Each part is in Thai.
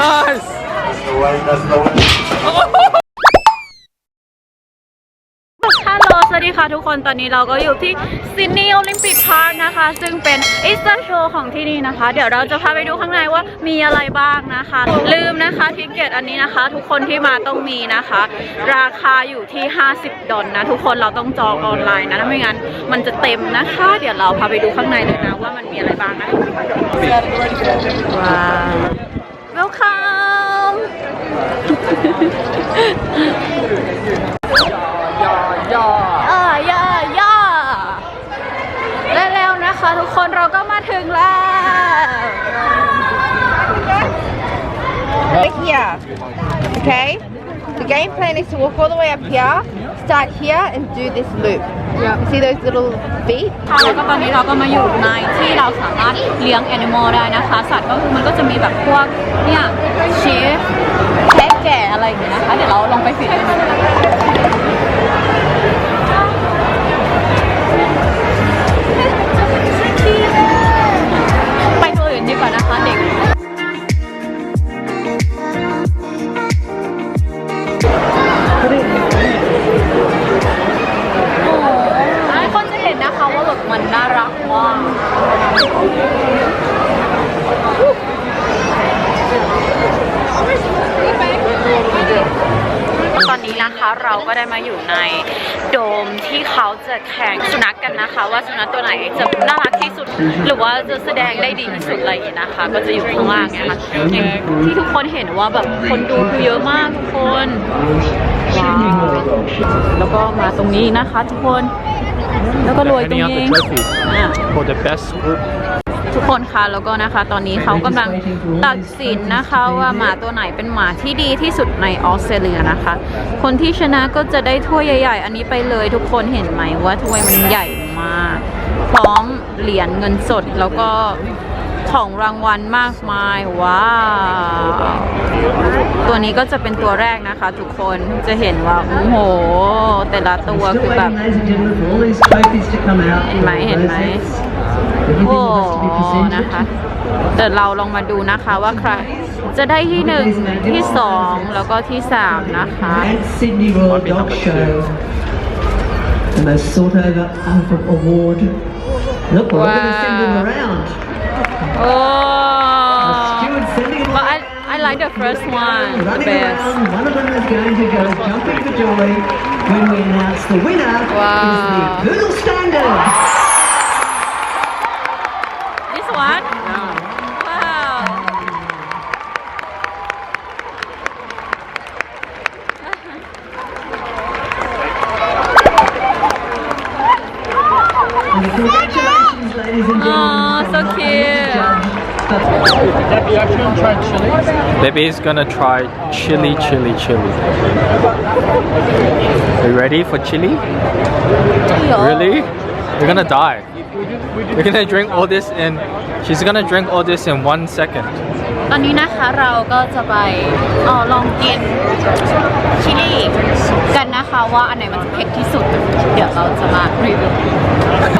Nice. That's the way. That's the way. ฮัลโหล สวัสดีค่ะทุกคน ตอนนี้เราก็อยู่ที่ซิดนีย์โอลิมปิกพาร์คนะคะ ซึ่งเป็นอิสตาโชว์ของที่นี่นะคะ เดี๋ยวเราจะพาไปดูข้างในว่ามีอะไรบ้างนะคะ ลืมนะคะทิเกตอันนี้นะคะ ทุกคนที่มาต้องมีนะคะ ราคาอยู่ที่ 50 ดอลนะ ทุกคนเราต้องจองออนไลน์นะถ้าไม่งั้นมันจะเต็มนะคะ เดี๋ยวเราพาไปดูข้างในเลยนะว่ามันมีอะไรบ้างนะว้าว welcome อ่าย่าย่าและแล้วนะคะ ทุกคนเราก็มาถึงแล้ว Over here. Okay? The game plan is to walk all the way up here, start here, and do this loop. You see those little feet? ค่ะแล้วก็ตอนนี้เราก็มาอยู่ในที่เราสามารถเลี้ยงแอนิมอลได้นะคะ สัตว์ก็คือมันก็จะมีแบบพวกเนี่ยชีฟแพะแก่อะไรอย่างเงี้ยนะคะ เดี๋ยวเราลองไปฟิตกันดูไปตัวอื่นดีกว่านะคะเด็ก ตอนนี้นะคะเราก็ได้มาอยู่ในโดมที่เขาจะแข่งสุนัขกกันนะคะ ว่าสุนัขตัวไหนจะน่ารักที่สุด หรือว่าจะแสดงได้ดีที่สุดอะไรอย่างนี้นะคะ ก็จะอยู่ข้างล่างไงคะที่ทุกคนเห็นว่าแบบคนดูคือเยอะมากทุกคนว้าวแล้วก็มาตรงนี้นะคะทุกคน แล้วก็รวยตรง Handing out นี้ the trophy อะ for the best group. ทุกคนคะแล้วก็นะคะตอนนี้เขากำลังตัดสินนะคะว่าหมาตัวไหนเป็นหมาที่ดีที่สุดในออสเตรเลียนะคะ คนที่ชนะก็จะได้ถ้วยใหญ่ ๆ อันนี้ไปเลยทุกคนเห็นไหมว่าถ้วยมันใหญ่มาก พร้อมเหรียญเงินสดแล้วก็ ของรางวัลมากมาย ว้าว ตัวนี้ก็จะเป็นตัวแรกนะคะ ทุกคนจะเห็นว่าโอ้โห แต่ละตัวคือแบบ Ladies and gentlemen, for all these trophies to come out. เห็นไหมเห็นไหม Everything โอ้ has to be presented. นะคะเดี๋ยวเราลองมาดูนะคะว่าใครจะได้ที่หนึ่งที่สองแล้วก็ที่สามนะคะ And Sydney Royal Dog Show. The most sought over Alpha Award. Look, we're going to send them Wow. around. โอ้ Stewart but I. I like the first one the best around, one of them is going to go jumping for joy when we announce the winner Wow. is the Poodle Standard. Judge. Baby is gonna try chili, chili, chili. Are you ready for chili? Really? You're gonna die. You're gonna drink all this in. She's gonna drink all this in one second. ตอนนี้นะคะเราก็จะไปเออลองกินชิลลี่กันนะคะว่าอันไหนมันจะเผ็ดที่สุด เดี๋ยวเราจะมารีวิว oh,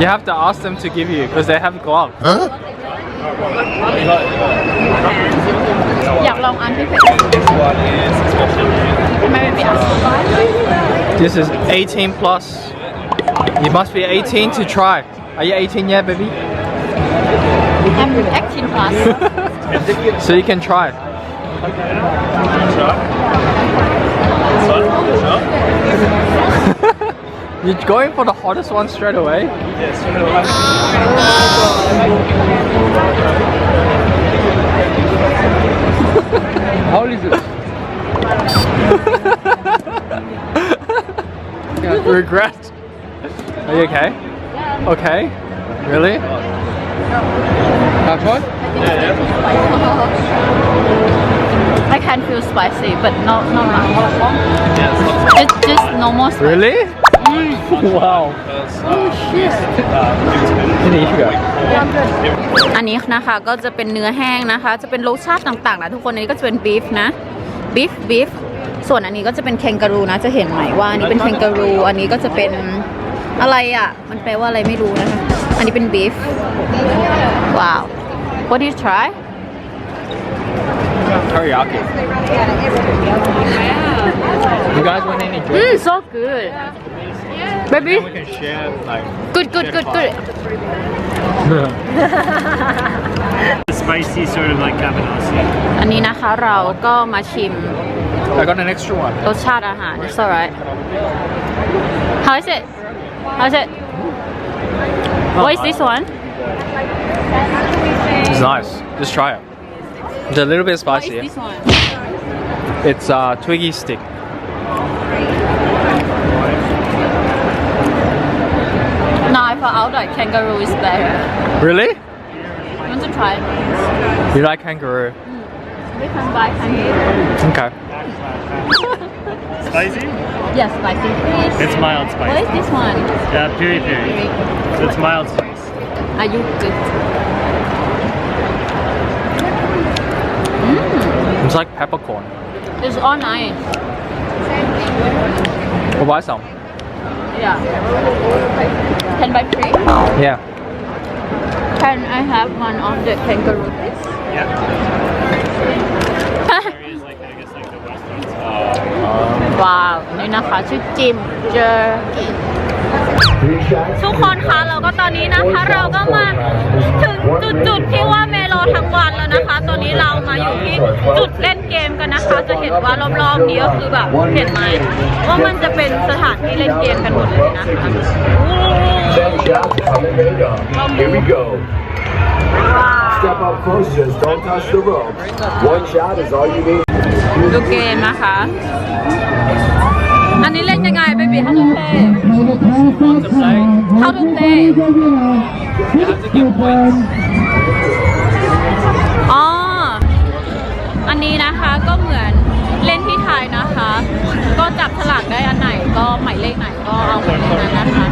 You have to ask them to give you because they have gloves. อยากลองอันที่เผ็ดไม่เป็นไร This is 18 plus. You must be 18 to try. Are you 18 yet, baby? I'm 18 plus So you can try. You're going for the hottest one straight away? How old is it? Regret. Are you okay? Okay. Really? Can I try? I can feel spicy but not not much it's just normal spicy Really? Wow. Ini juga. อันนี้นะคะก็จะเป็นเนื้อแห้งนะคะ จะเป็นรสชาติต่างๆนะทุกคนอันนี้ก็จะเป็นบีฟนะบีฟบีฟส่วนอันนี้ก็จะเป็นแคนการูนะ จะเห็นไหมว่าอันนี้เป็นแคนการูอันนี้ก็จะเป็นอะไรอะ มันแปลว่าอะไรไม่รู้นะคะ อันนี้เป็นบีฟว้าว what did you try Teriyaki. You guys want any drink? mm so good baby We can share like. good good good good Spicy, sort of like cabanossi. อันนี้นะคะเราก็มาชิม I got an extra one. รสชาติอาหาร it's alright how is it how is it what is this one It's nice. Just try it. It's a little bit what is spicy. this one It's uh, Twiggy stick. No, I found out kangaroo is better. Really? You want to try? It? You like kangaroo? Mm. We can buy kangaroo. Okay. Spicy? Yes, spicy fish. It's mild What spicy. is this one? Yeah, piri piri. So it's mild spice. Are you good? Mm. It's like peppercorn. It's all nice. We'll buy some. Yeah. Can buy three? Yeah. Can I have one of the kangaroo please? Yeah. Areas like I guess like the western. ว้าวนี่นะคะชื่อจิมเจอร์กิทุกคนคะเราก็ตอนนี้นะคะ เราก็มาถึงจุดจุดๆที่ว่าเม โลทั้งวันแล้วนะคะ ตอนนี้เรามาอยู่ที่จุดเล่นเกมกันนะคะ จะเห็นว่ารอบๆนี้ก็คือแบบเห็นไหมว่ามันจะเป็นสถานที่เล่นเกมกันหมดเลยนะคะ Ten shots coming right up. Here we go. Step up close, just don't touch the ropes. One shot is all you need. ดูเกมนะคะ อันนี้เล่นยังไงเบบี้ how to play To play, how to play you have to get points. ันนี้นะคะก็เหมือนเล่นที่ไทยนะคะ ก็จับฉลากได้อันไหนก็หมายเลขไหนก็เอาหมายเลขนั้นนะคะ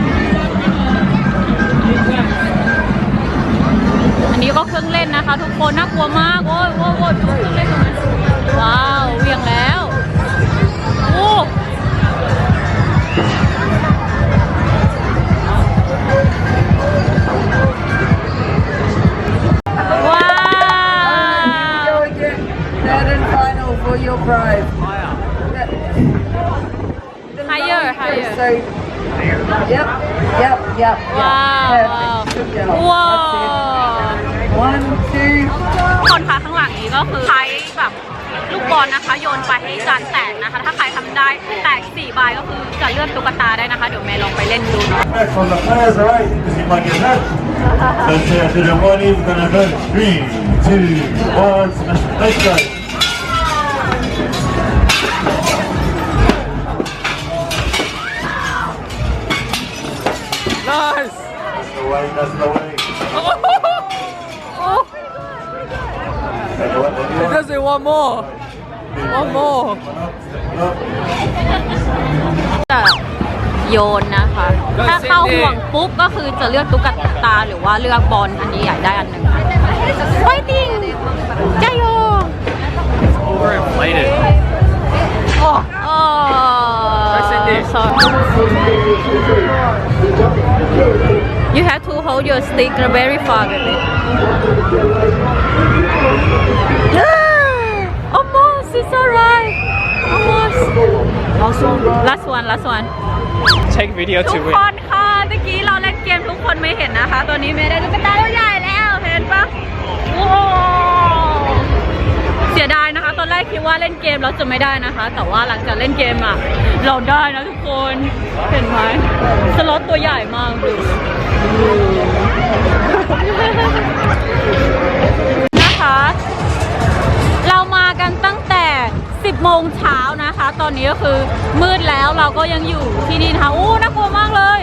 อันนี้ก็เครื่องเล่นนะคะ ทุกคนน่ากลัวมากโอ้ยโอ้ยโอ้ยเครื่องเล่น yep, yep, yep. ว้าว Good job. ว้าว One, two, คนคะข้างหลังนี้ก็คือใช้แบบลูกบอลนะคะ โยนไปให้จานแตกนะคะ ถ้าใครทำได้แตก4ใบก็คือจะเลื่อนตุ๊กตาได้นะคะ เดี๋ยวเมย์ลองไปเล่นดูเนาะ Back from the players, all right? Because you might get hurt. Let's say after the one, we're gonna go three, two, one, smash. Let's go. The way, that's the way. It does it one more. One more. จะโยนนะคะ ถ้าเข้าห่วงปุ๊บก็คือจะเลือกตุ๊กตาหรือว่าเลือกบอลอันนี้อยากได้อันหนึ่งไฟติ้งจ้าโย Overinflated. โอ้ Press it in. sorry you have to hold your stick very far baby almost it's alright almost last one last one Take video ทุ to ก win. คนค่ะเมื่อกี้เราเล่นเกมทุกคนไม่เห็นนะคะ ตอนนี้เมย์ได้ตุ๊กตาตัวใหญ่แล้วเห็นปะโอ้ เสียดายนะคะ ตอนแรกคิดว่าเล่นเกมเราจะไม่ได้นะคะ แต่ว่าหลังจากเล่นเกมอะเราได้นะทุกคนเห็นไหมสล็อตตัวใหญ่มากดูนะคะ เรามากันตั้งแต่ 10 โมงเช้านะคะ ตอนนี้ก็คือมืดแล้วเราก็ยังอยู่ที่นี่นะคะอู้น่ากลัวมากเลย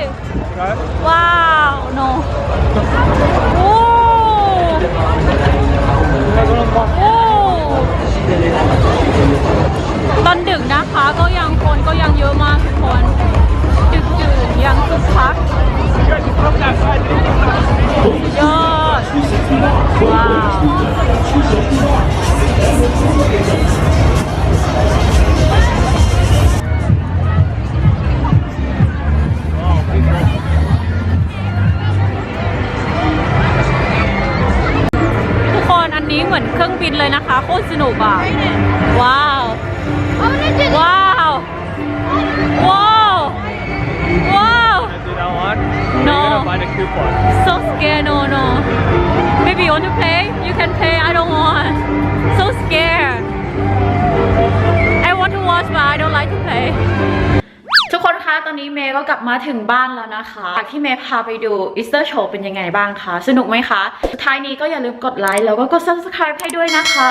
ตอนนี้เมย์ก็กลับมาถึงบ้านแล้วนะคะจากที่เมย์พาไปดูอีสเตอร์โชว์เป็นยังไงบ้างคะ สนุกไหมคะสุดท้ายนี้ก็อย่าลืมกดไลค์แล้วก็กด subscribe ให้ด้วยนะคะ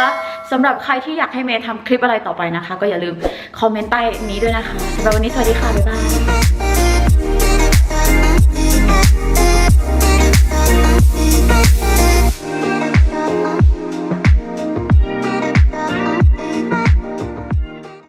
สำหรับใครที่อยากให้เมย์ทำคลิปอะไรต่อไปนะคะ ก็อย่าลืมคอมเมนต์ใต้นี้ด้วยนะคะสำหรับวันนี้สวัสดีค่ะ บ๊ายบาย